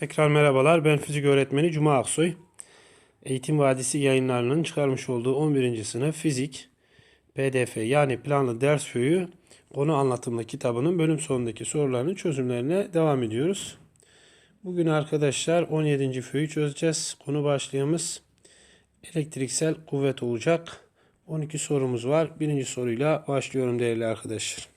Tekrar merhabalar. Ben fizik öğretmeni Cuma Aksoy. Eğitim Vadisi yayınlarının çıkarmış olduğu 11. sınıf fizik PDF yani planlı ders föyü konu anlatımlı kitabının bölüm sonundaki sorularının çözümlerine devam ediyoruz. Bugün arkadaşlar 17. föyü çözeceğiz. Konu başlığımız elektriksel kuvvet olacak. 12 sorumuz var. Birinci soruyla başlıyorum değerli arkadaşlar.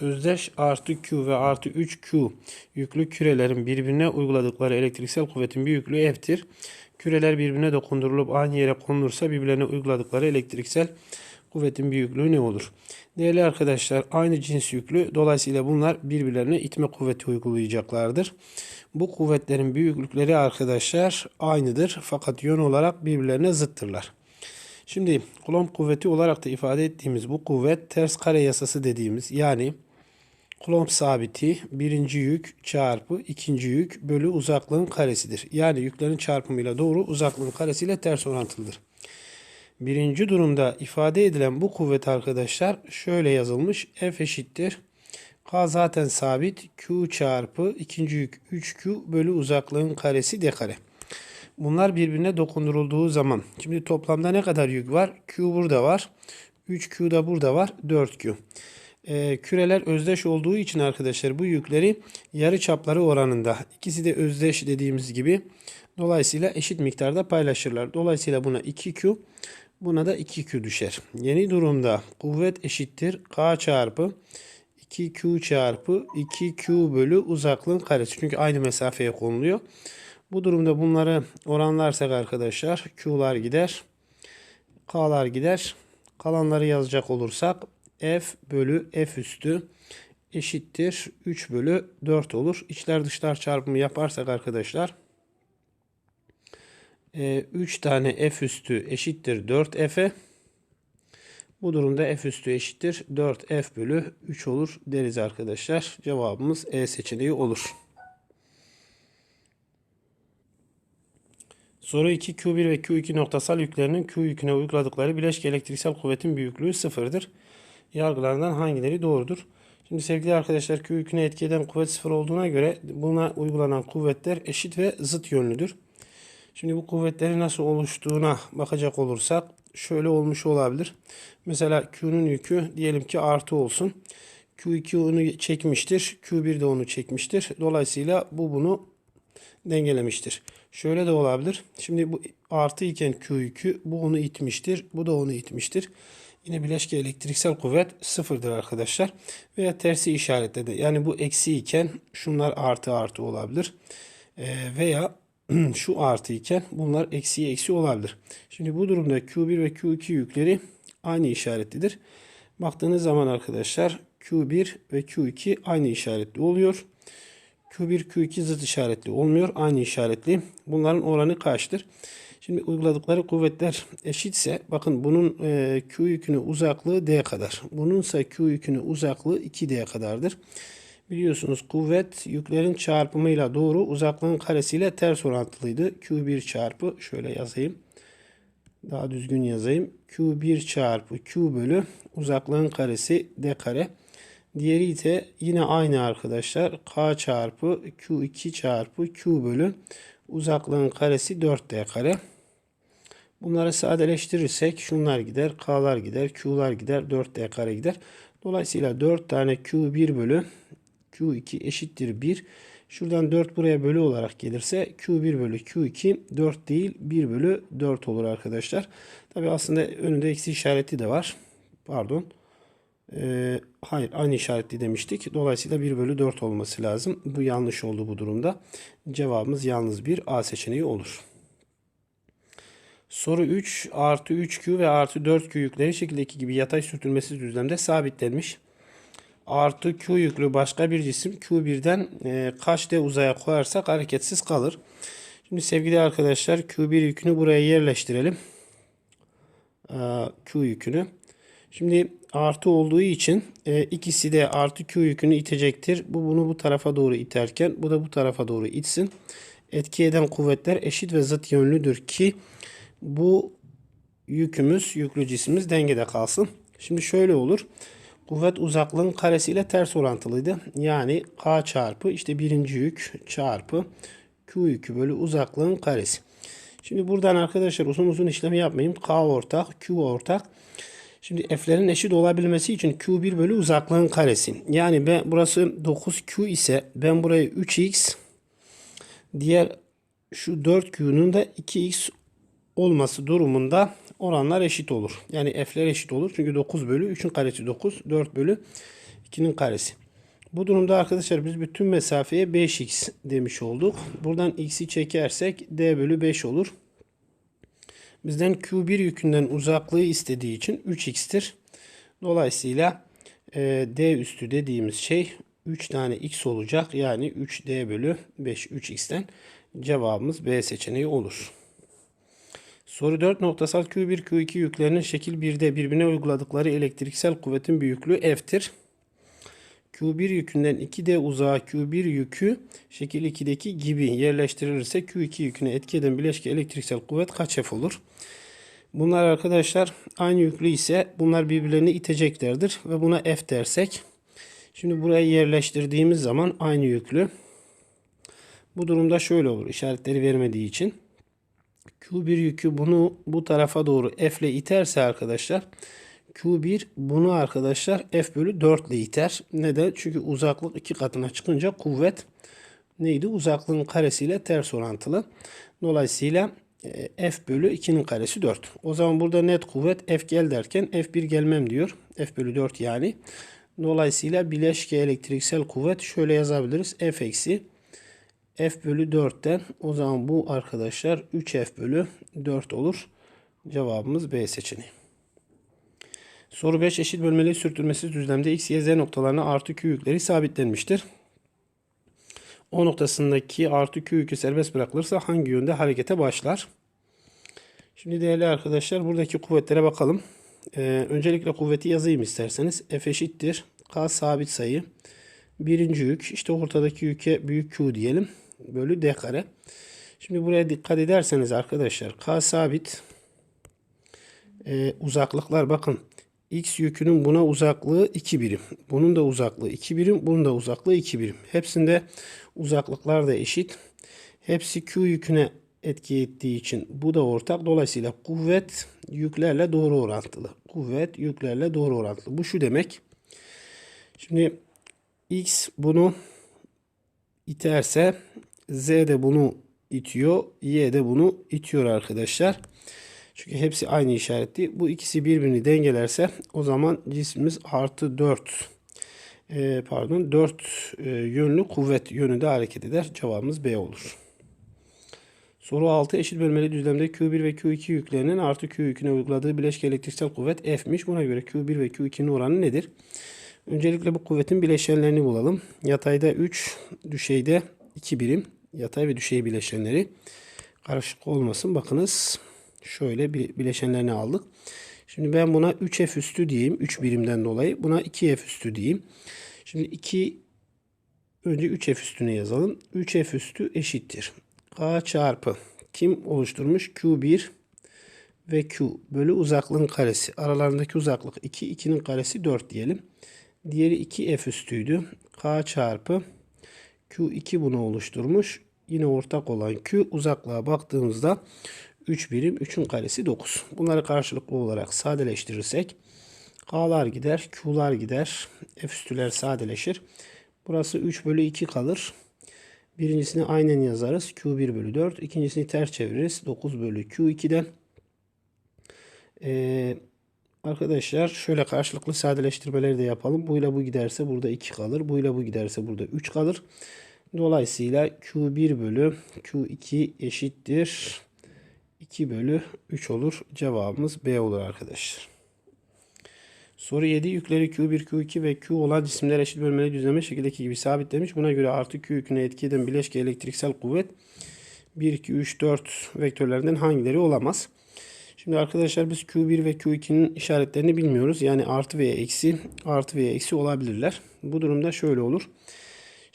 Özdeş artı Q ve artı 3Q yüklü kürelerin birbirine uyguladıkları elektriksel kuvvetin büyüklüğü F'tir. Küreler birbirine dokundurulup aynı yere konulursa birbirlerine uyguladıkları elektriksel kuvvetin büyüklüğü ne olur? Değerli arkadaşlar aynı cins yüklü dolayısıyla bunlar birbirlerine itme kuvveti uygulayacaklardır. Bu kuvvetlerin büyüklükleri arkadaşlar aynıdır fakat yön olarak birbirlerine zıttırlar. Şimdi Coulomb kuvveti olarak da ifade ettiğimiz bu kuvvet ters kare yasası dediğimiz yani Coulomb sabiti birinci yük çarpı ikinci yük bölü uzaklığın karesidir. Yani yüklerin çarpımıyla doğru uzaklığın karesiyle ters orantılıdır. Birinci durumda ifade edilen bu kuvvet arkadaşlar şöyle yazılmış. F eşittir. K zaten sabit. Q çarpı ikinci yük 3Q bölü uzaklığın karesi d kare. Bunlar birbirine dokundurulduğu zaman. Şimdi toplamda ne kadar yük var? Q burada var. 3Q da burada var. 4Q. Ee, küreler özdeş olduğu için arkadaşlar bu yükleri yarı çapları oranında. ikisi de özdeş dediğimiz gibi. Dolayısıyla eşit miktarda paylaşırlar. Dolayısıyla buna 2Q buna da 2Q düşer. Yeni durumda kuvvet eşittir. K çarpı 2Q çarpı 2Q bölü uzaklığın karesi. Çünkü aynı mesafeye konuluyor. Bu durumda bunları oranlarsak arkadaşlar Q'lar gider. K'lar gider. Kalanları yazacak olursak F bölü F üstü eşittir 3 bölü 4 olur. İçler dışlar çarpımı yaparsak arkadaşlar 3 tane F üstü eşittir 4 F'e. Bu durumda F üstü eşittir 4 F bölü 3 olur deriz arkadaşlar. Cevabımız E seçeneği olur. Soru 2 Q1 ve Q2 noktasal yüklerinin Q yüküne uyguladıkları bileşik elektriksel kuvvetin büyüklüğü sıfırdır. Yargılardan hangileri doğrudur? Şimdi sevgili arkadaşlar Q yüküne etki eden kuvvet sıfır olduğuna göre buna uygulanan kuvvetler eşit ve zıt yönlüdür. Şimdi bu kuvvetlerin nasıl oluştuğuna bakacak olursak şöyle olmuş olabilir. Mesela Q'nun yükü diyelim ki artı olsun. Q2 onu çekmiştir. Q1 de onu çekmiştir. Dolayısıyla bu bunu dengelemiştir. Şöyle de olabilir. Şimdi bu artı iken Q yükü bu onu itmiştir. Bu da onu itmiştir. Yine bileşke elektriksel kuvvet sıfırdır arkadaşlar. Veya tersi işaretledi. Yani bu eksi iken şunlar artı artı olabilir. Ee, veya şu artı iken bunlar eksi eksi olabilir. Şimdi bu durumda Q1 ve Q2 yükleri aynı işaretlidir. Baktığınız zaman arkadaşlar Q1 ve Q2 aynı işaretli oluyor. Q1, Q2 zıt işaretli olmuyor. Aynı işaretli. Bunların oranı kaçtır? Şimdi uyguladıkları kuvvetler eşitse bakın bunun e, Q yükünü uzaklığı D kadar. Bununsa Q yükünü uzaklığı 2D kadardır. Biliyorsunuz kuvvet yüklerin çarpımıyla doğru uzaklığın karesiyle ters orantılıydı. Q1 çarpı şöyle yazayım. Daha düzgün yazayım. Q1 çarpı Q bölü uzaklığın karesi D kare. Diğeri ise yine aynı arkadaşlar. K çarpı Q2 çarpı Q bölü uzaklığın karesi 4D kare. Bunları sadeleştirirsek şunlar gider. K'lar gider. Q'lar gider. 4D kare gider. Dolayısıyla 4 tane Q1 bölü Q2 eşittir 1. Şuradan 4 buraya bölü olarak gelirse Q1 bölü Q2 4 değil 1 bölü 4 olur arkadaşlar. Tabi aslında önünde eksi işareti de var. Pardon. Ee, hayır aynı işaretli demiştik. Dolayısıyla 1 bölü 4 olması lazım. Bu yanlış oldu bu durumda. Cevabımız yalnız bir A seçeneği olur. Soru 3 artı 3Q ve artı 4Q yükleri şekildeki gibi yatay sürtünmesiz düzlemde sabitlenmiş. Artı Q yüklü başka bir cisim Q1'den e, kaç D uzaya koyarsak hareketsiz kalır. Şimdi sevgili arkadaşlar Q1 yükünü buraya yerleştirelim. E, Q yükünü. Şimdi artı olduğu için e, ikisi de artı Q yükünü itecektir. Bu bunu bu tarafa doğru iterken bu da bu tarafa doğru itsin. Etki eden kuvvetler eşit ve zıt yönlüdür ki bu yükümüz, yüklü cismimiz dengede kalsın. Şimdi şöyle olur. Kuvvet uzaklığın karesiyle ters orantılıydı. Yani K çarpı işte birinci yük çarpı Q yükü bölü uzaklığın karesi. Şimdi buradan arkadaşlar uzun uzun işlemi yapmayayım. K ortak, Q ortak. Şimdi F'lerin eşit olabilmesi için Q1 bölü uzaklığın karesi. Yani ben burası 9Q ise ben burayı 3X diğer şu 4Q'nun da 2X olması durumunda oranlar eşit olur. Yani F'ler eşit olur. Çünkü 9 bölü 3'ün karesi 9. 4 bölü 2'nin karesi. Bu durumda arkadaşlar biz bütün mesafeye 5x demiş olduk. Buradan x'i çekersek d bölü 5 olur. Bizden q1 yükünden uzaklığı istediği için 3x'tir. Dolayısıyla e, d üstü dediğimiz şey 3 tane x olacak. Yani 3d bölü 5 3x'ten cevabımız B seçeneği olur. Soru 4 noktasal Q1 Q2 yüklerinin şekil 1'de birbirine uyguladıkları elektriksel kuvvetin büyüklüğü F'tir. Q1 yükünden 2D uzağa Q1 yükü şekil 2'deki gibi yerleştirilirse Q2 yüküne etki eden bileşke elektriksel kuvvet kaç F olur? Bunlar arkadaşlar aynı yüklü ise bunlar birbirlerini iteceklerdir ve buna F dersek şimdi buraya yerleştirdiğimiz zaman aynı yüklü. Bu durumda şöyle olur işaretleri vermediği için. Q1 yükü bunu bu tarafa doğru F ile iterse arkadaşlar Q1 bunu arkadaşlar F bölü 4 ile iter. Neden? Çünkü uzaklık iki katına çıkınca kuvvet neydi? Uzaklığın karesiyle ters orantılı. Dolayısıyla e, F bölü 2'nin karesi 4. O zaman burada net kuvvet F gel derken F1 gelmem diyor. F bölü 4 yani. Dolayısıyla bileşke elektriksel kuvvet şöyle yazabiliriz. F eksi F bölü 4'ten o zaman bu arkadaşlar 3F bölü 4 olur. Cevabımız B seçeneği. Soru 5 eşit bölmeli sürtünmesiz düzlemde x, y, z noktalarına artı q yükleri sabitlenmiştir. O noktasındaki artı q yükü serbest bırakılırsa hangi yönde harekete başlar? Şimdi değerli arkadaşlar buradaki kuvvetlere bakalım. Ee, öncelikle kuvveti yazayım isterseniz. F eşittir. K sabit sayı. Birinci yük. işte ortadaki yüke büyük Q diyelim. Bölü D kare. Şimdi buraya dikkat ederseniz arkadaşlar. K sabit. Ee, uzaklıklar bakın. X yükünün buna uzaklığı 2 birim. Bunun da uzaklığı 2 birim. Bunun da uzaklığı 2 birim. Hepsinde uzaklıklar da eşit. Hepsi Q yüküne etki ettiği için bu da ortak. Dolayısıyla kuvvet yüklerle doğru orantılı. Kuvvet yüklerle doğru orantılı. Bu şu demek. Şimdi X bunu iterse Z de bunu itiyor. Y de bunu itiyor arkadaşlar. Çünkü hepsi aynı işaretli. Bu ikisi birbirini dengelerse o zaman cismimiz artı 4 e, pardon 4 e, yönlü kuvvet yönünde hareket eder. Cevabımız B olur. Soru 6 eşit bölmeli düzlemde Q1 ve Q2 yüklerinin artı Q yüküne uyguladığı bileşke elektriksel kuvvet F'miş. Buna göre Q1 ve Q2'nin oranı nedir? Öncelikle bu kuvvetin bileşenlerini bulalım. Yatayda 3, düşeyde 2 birim. Yatay ve düşey bileşenleri. Karışık olmasın. Bakınız şöyle bir bileşenlerini aldık. Şimdi ben buna 3F üstü diyeyim. 3 birimden dolayı. Buna 2F üstü diyeyim. Şimdi 2 önce 3F üstünü yazalım. 3F üstü eşittir. K çarpı kim oluşturmuş? Q1 ve Q bölü uzaklığın karesi. Aralarındaki uzaklık 2. 2'nin karesi 4 diyelim. Diğeri 2F üstüydü. K çarpı Q2 bunu oluşturmuş. Yine ortak olan Q uzaklığa baktığımızda 3 birim 3'ün karesi 9. Bunları karşılıklı olarak sadeleştirirsek K'lar gider, Q'lar gider. F üstüler sadeleşir. Burası 3 bölü 2 kalır. Birincisini aynen yazarız. Q1 bölü 4. İkincisini ters çeviririz. 9 bölü Q2'den. Ee, arkadaşlar şöyle karşılıklı sadeleştirmeleri de yapalım. Bu ile bu giderse burada 2 kalır. Bu ile bu giderse burada 3 kalır. Dolayısıyla Q1 bölü Q2 eşittir. 2 bölü 3 olur. Cevabımız B olur arkadaşlar. Soru 7 yükleri Q1, Q2 ve Q olan cisimler eşit bölmeli düzleme şekildeki gibi sabitlemiş. Buna göre artı Q yüküne etki eden bileşke elektriksel kuvvet 1, 2, 3, 4 vektörlerinden hangileri olamaz? Şimdi arkadaşlar biz Q1 ve Q2'nin işaretlerini bilmiyoruz. Yani artı veya eksi, artı veya eksi olabilirler. Bu durumda şöyle olur.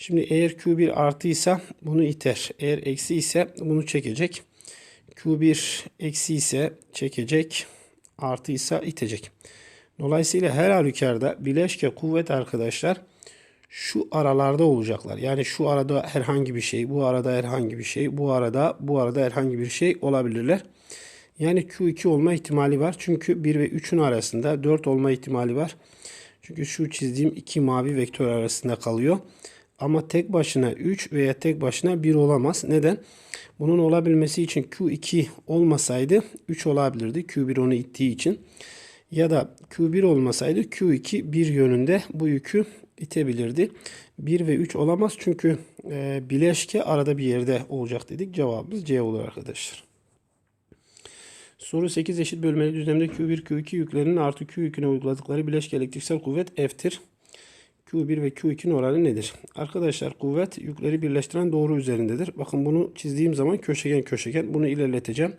Şimdi eğer Q1 artıysa bunu iter. Eğer eksi ise bunu çekecek. Q1 eksi ise çekecek. Artı ise itecek. Dolayısıyla her halükarda bileşke kuvvet arkadaşlar şu aralarda olacaklar. Yani şu arada herhangi bir şey, bu arada herhangi bir şey, bu arada, bu arada herhangi bir şey olabilirler. Yani Q2 olma ihtimali var. Çünkü 1 ve 3'ün arasında 4 olma ihtimali var. Çünkü şu çizdiğim iki mavi vektör arasında kalıyor. Ama tek başına 3 veya tek başına 1 olamaz. Neden? Bunun olabilmesi için Q2 olmasaydı 3 olabilirdi. Q1 onu ittiği için. Ya da Q1 olmasaydı Q2 bir yönünde bu yükü itebilirdi. 1 ve 3 olamaz çünkü e, bileşke arada bir yerde olacak dedik. Cevabımız C olur arkadaşlar. Soru 8 eşit bölmeli düzlemde Q1 Q2 yüklerinin artı Q yüküne uyguladıkları bileşke elektriksel kuvvet F'tir. Q1 ve Q2'nin oranı nedir? Arkadaşlar kuvvet yükleri birleştiren doğru üzerindedir. Bakın bunu çizdiğim zaman köşegen köşegen bunu ilerleteceğim.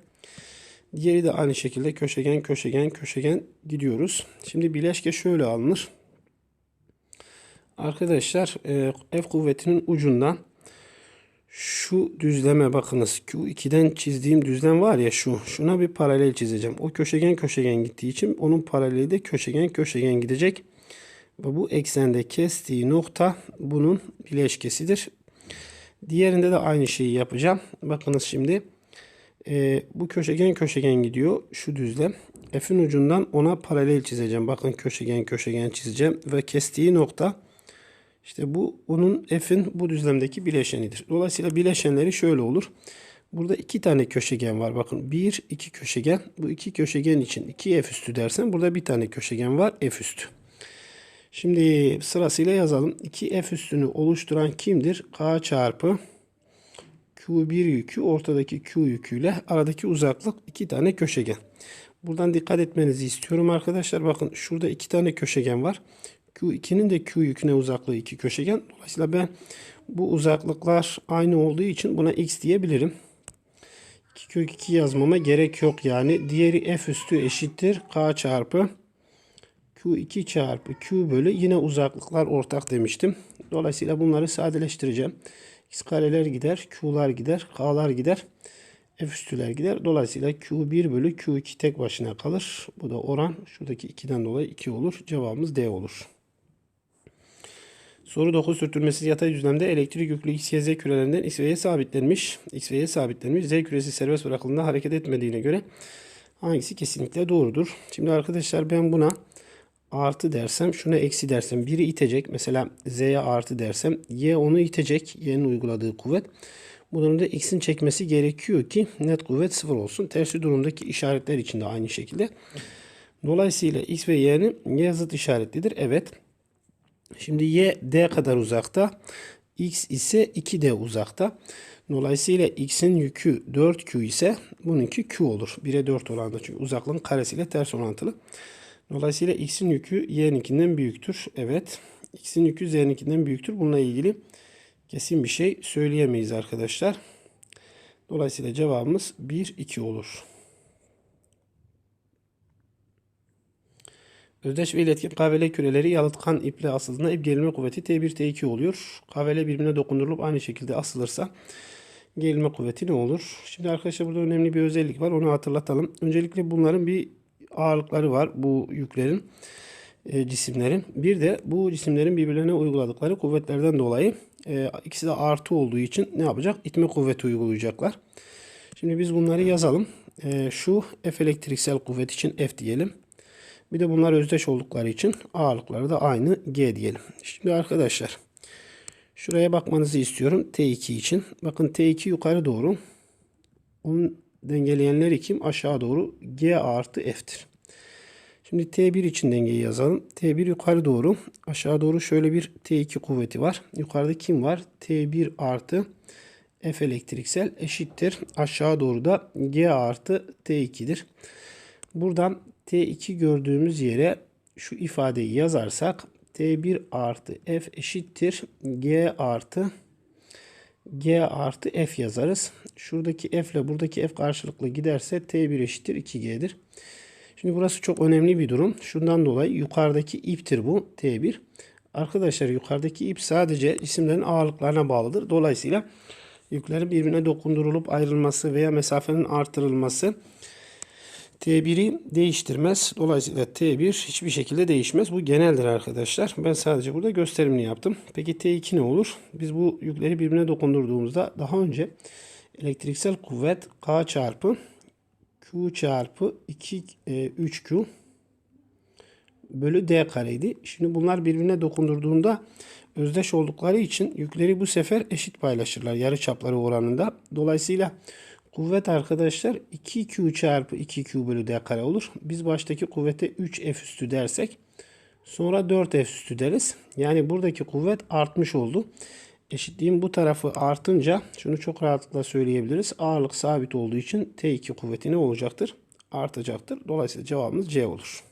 Diğeri de aynı şekilde köşegen köşegen köşegen gidiyoruz. Şimdi bileşke şöyle alınır. Arkadaşlar e, F kuvvetinin ucundan şu düzleme bakınız. Q2'den çizdiğim düzlem var ya şu. Şuna bir paralel çizeceğim. O köşegen köşegen gittiği için onun paraleli de köşegen köşegen gidecek. Ve bu eksende kestiği nokta bunun bileşkesidir. Diğerinde de aynı şeyi yapacağım. Bakınız şimdi. E, bu köşegen köşegen gidiyor. Şu düzlem. F'in ucundan ona paralel çizeceğim. Bakın köşegen köşegen çizeceğim. Ve kestiği nokta işte bu onun F'in bu düzlemdeki bileşenidir. Dolayısıyla bileşenleri şöyle olur. Burada iki tane köşegen var. Bakın bir, iki köşegen. Bu iki köşegen için iki F üstü dersen burada bir tane köşegen var F üstü. Şimdi sırasıyla yazalım. 2 F üstünü oluşturan kimdir? K çarpı Q1 yükü ortadaki Q yüküyle aradaki uzaklık iki tane köşegen. Buradan dikkat etmenizi istiyorum arkadaşlar. Bakın şurada iki tane köşegen var. Q2'nin de Q yüküne uzaklığı iki köşegen. Dolayısıyla ben bu uzaklıklar aynı olduğu için buna x diyebilirim. 2 kök 2 yazmama gerek yok yani. Diğeri f üstü eşittir k çarpı q2 çarpı q bölü yine uzaklıklar ortak demiştim. Dolayısıyla bunları sadeleştireceğim. x kareler gider, q'lar gider, k'lar gider. F üstüler gider. Dolayısıyla Q1 bölü Q2 tek başına kalır. Bu da oran şuradaki 2'den dolayı 2 olur. Cevabımız D olur. Soru 9 sürtünmesiz yatay düzlemde elektrik yüklü X, Y, Z kürelerinden X ve Y sabitlenmiş. X ve Y sabitlenmiş. Z küresi serbest bırakıldığında hareket etmediğine göre hangisi kesinlikle doğrudur? Şimdi arkadaşlar ben buna artı dersem şuna eksi dersem biri itecek. Mesela Z'ye artı dersem Y onu itecek. Y'nin uyguladığı kuvvet. Bu durumda X'in çekmesi gerekiyor ki net kuvvet sıfır olsun. Tersi durumdaki işaretler için de aynı şekilde. Dolayısıyla X ve Y'nin Y zıt işaretlidir. Evet. Şimdi y d kadar uzakta. x ise 2d uzakta. Dolayısıyla x'in yükü 4q ise bununki q olur. 1'e 4 oranında çünkü uzaklığın karesiyle ters orantılı. Dolayısıyla x'in yükü y'ninkinden büyüktür. Evet. x'in yükü z'ninkinden büyüktür. Bununla ilgili kesin bir şey söyleyemeyiz arkadaşlar. Dolayısıyla cevabımız 1, 2 olur. Özdeş ve iletken KVL küreleri yalıtkan iple asıldığında ip gerilme kuvveti T1 T2 oluyor. KVL birbirine dokundurulup aynı şekilde asılırsa gerilme kuvveti ne olur? Şimdi arkadaşlar burada önemli bir özellik var. Onu hatırlatalım. Öncelikle bunların bir ağırlıkları var. Bu yüklerin e, cisimlerin. Bir de bu cisimlerin birbirlerine uyguladıkları kuvvetlerden dolayı e, ikisi de artı olduğu için ne yapacak? İtme kuvveti uygulayacaklar. Şimdi biz bunları yazalım. E, şu F elektriksel kuvvet için F diyelim. Bir de bunlar özdeş oldukları için ağırlıkları da aynı G diyelim. Şimdi arkadaşlar şuraya bakmanızı istiyorum T2 için. Bakın T2 yukarı doğru. Onun dengeleyenleri kim? Aşağı doğru G artı F'tir. Şimdi T1 için dengeyi yazalım. T1 yukarı doğru. Aşağı doğru şöyle bir T2 kuvveti var. Yukarıda kim var? T1 artı F elektriksel eşittir. Aşağı doğru da G artı T2'dir. Buradan T2 gördüğümüz yere şu ifadeyi yazarsak T1 artı F eşittir G artı G artı F yazarız. Şuradaki F ile buradaki F karşılıklı giderse T1 eşittir 2G'dir. Şimdi burası çok önemli bir durum. Şundan dolayı yukarıdaki iptir bu T1. Arkadaşlar yukarıdaki ip sadece cisimlerin ağırlıklarına bağlıdır. Dolayısıyla yüklerin birbirine dokundurulup ayrılması veya mesafenin artırılması T1'i değiştirmez. Dolayısıyla T1 hiçbir şekilde değişmez. Bu geneldir arkadaşlar. Ben sadece burada gösterimini yaptım. Peki T2 ne olur? Biz bu yükleri birbirine dokundurduğumuzda daha önce elektriksel kuvvet K çarpı Q çarpı 2 e, 3Q bölü D kareydi. Şimdi bunlar birbirine dokundurduğunda özdeş oldukları için yükleri bu sefer eşit paylaşırlar yarı çapları oranında. Dolayısıyla kuvvet arkadaşlar 2Q çarpı 2Q bölü D kare olur. Biz baştaki kuvvete 3F üstü dersek sonra 4F üstü deriz. Yani buradaki kuvvet artmış oldu. Eşitliğin bu tarafı artınca şunu çok rahatlıkla söyleyebiliriz. Ağırlık sabit olduğu için T2 kuvveti ne olacaktır? Artacaktır. Dolayısıyla cevabımız C olur.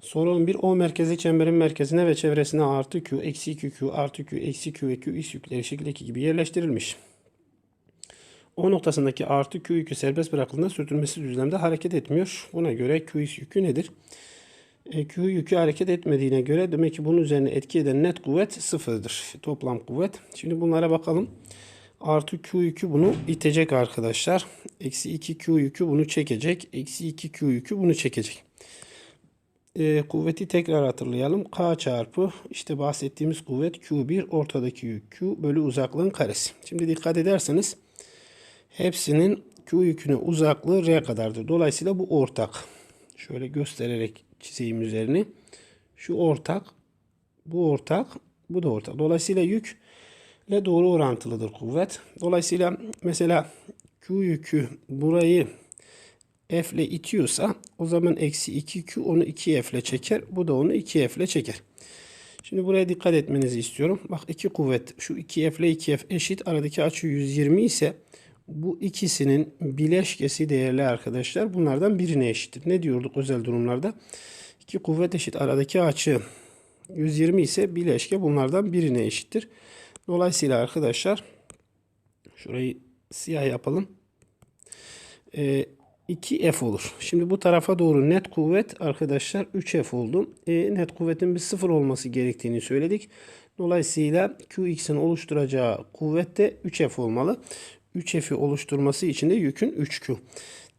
Soru 11. O merkezi çemberin merkezine ve çevresine artı Q, eksi 2Q, artı Q, eksi Q ve Q is yükleri şekildeki gibi yerleştirilmiş. O noktasındaki artı Q yükü serbest bırakıldığında sürtünmesi düzlemde hareket etmiyor. Buna göre Q yükü nedir? E, Q yükü hareket etmediğine göre demek ki bunun üzerine etki eden net kuvvet sıfırdır. Toplam kuvvet. Şimdi bunlara bakalım. Artı Q yükü bunu itecek arkadaşlar. Eksi 2Q yükü bunu çekecek. Eksi 2Q yükü bunu çekecek. E, kuvveti tekrar hatırlayalım. K çarpı işte bahsettiğimiz kuvvet Q1 ortadaki yük Q bölü uzaklığın karesi. Şimdi dikkat ederseniz hepsinin Q yüküne uzaklığı R kadardır. Dolayısıyla bu ortak. Şöyle göstererek çizeyim üzerini. Şu ortak, bu ortak, bu da ortak. Dolayısıyla yükle doğru orantılıdır kuvvet. Dolayısıyla mesela Q yükü burayı F ile itiyorsa o zaman eksi 2Q onu 2F ile çeker. Bu da onu 2F ile çeker. Şimdi buraya dikkat etmenizi istiyorum. Bak iki kuvvet şu 2F ile 2F eşit. Aradaki açı 120 ise bu ikisinin bileşkesi değerli arkadaşlar. Bunlardan birine eşittir. Ne diyorduk özel durumlarda? İki kuvvet eşit. Aradaki açı 120 ise bileşke bunlardan birine eşittir. Dolayısıyla arkadaşlar şurayı siyah yapalım. Ee, 2F olur. Şimdi bu tarafa doğru net kuvvet arkadaşlar 3F oldu. E, net kuvvetin bir sıfır olması gerektiğini söyledik. Dolayısıyla Qx'in oluşturacağı kuvvet de 3F olmalı. 3F'i oluşturması için de yükün 3Q.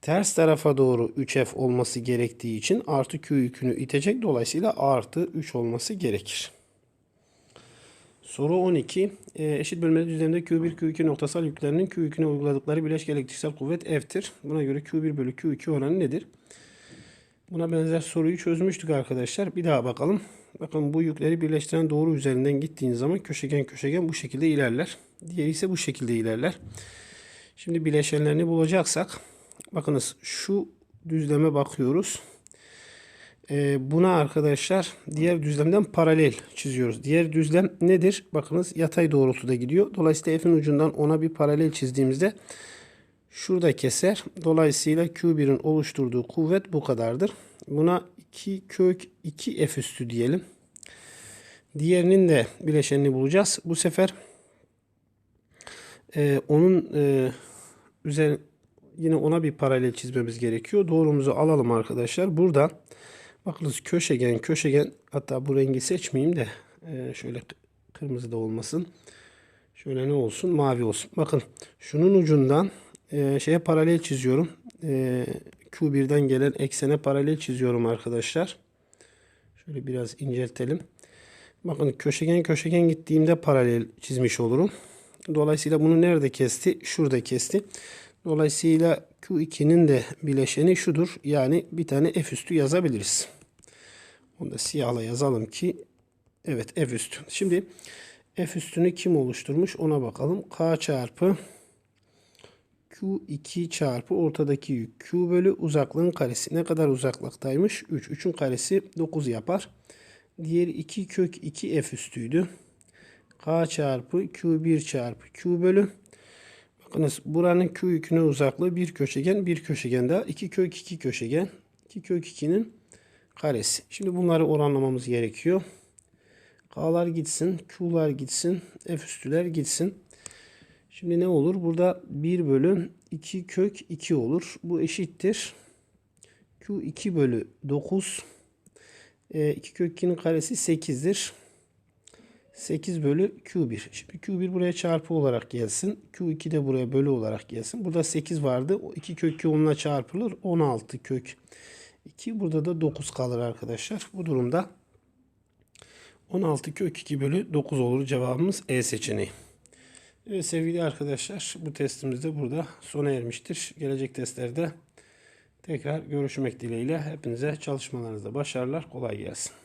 Ters tarafa doğru 3F olması gerektiği için artı Q yükünü itecek. Dolayısıyla artı 3 olması gerekir. Soru 12. E, eşit bölmeli düzlemde Q1, Q2 noktasal yüklerinin Q yüküne uyguladıkları bileşke elektriksel kuvvet F'tir. Buna göre Q1 bölü Q2 oranı nedir? Buna benzer soruyu çözmüştük arkadaşlar. Bir daha bakalım. Bakın bu yükleri birleştiren doğru üzerinden gittiğiniz zaman köşegen köşegen bu şekilde ilerler. Diğeri ise bu şekilde ilerler. Şimdi bileşenlerini bulacaksak bakınız şu düzleme bakıyoruz. Ee, buna arkadaşlar diğer düzlemden paralel çiziyoruz. Diğer düzlem nedir? Bakınız yatay doğrultuda gidiyor. Dolayısıyla F'in ucundan ona bir paralel çizdiğimizde şurada keser. Dolayısıyla Q1'in oluşturduğu kuvvet bu kadardır. Buna 2 kök 2 F üstü diyelim. Diğerinin de bileşenini bulacağız. Bu sefer e, onun e, üzerine yine ona bir paralel çizmemiz gerekiyor. Doğrumuzu alalım arkadaşlar. Burada bakınız köşegen köşegen hatta bu rengi seçmeyeyim de e, şöyle kırmızı da olmasın. Şöyle ne olsun? Mavi olsun. Bakın şunun ucundan e, şeye paralel çiziyorum. E, Q1'den gelen eksene paralel çiziyorum arkadaşlar. Şöyle biraz inceltelim. Bakın köşegen köşegen gittiğimde paralel çizmiş olurum. Dolayısıyla bunu nerede kesti? Şurada kesti. Dolayısıyla Q2'nin de bileşeni şudur. Yani bir tane F üstü yazabiliriz. Onu da siyahla yazalım ki evet F üstü. Şimdi F üstünü kim oluşturmuş ona bakalım. K çarpı Q2 çarpı ortadaki yük. Q bölü uzaklığın karesi. Ne kadar uzaklıktaymış? 3. 3'ün karesi 9 yapar. Diğeri 2 kök 2 F üstüydü. K çarpı Q1 çarpı Q bölü. Bakınız buranın Q yüküne uzaklığı bir köşegen bir köşegen daha. 2 kök 2 köşegen. 2 kök 2'nin karesi. Şimdi bunları oranlamamız gerekiyor. K'lar gitsin. Q'lar gitsin. F üstüler gitsin. Şimdi ne olur? Burada 1 bölü 2 kök 2 olur. Bu eşittir. Q 2 bölü 9. E, 2 kök 2'nin karesi 8'dir. 8 bölü Q1. Şimdi Q1 buraya çarpı olarak gelsin. Q2 de buraya bölü olarak gelsin. Burada 8 vardı. O 2 kök 2 onunla çarpılır. 16 kök 2. Burada da 9 kalır arkadaşlar. Bu durumda 16 kök 2 bölü 9 olur. Cevabımız E seçeneği. Evet sevgili arkadaşlar bu testimiz de burada sona ermiştir. Gelecek testlerde tekrar görüşmek dileğiyle hepinize çalışmalarınızda başarılar kolay gelsin.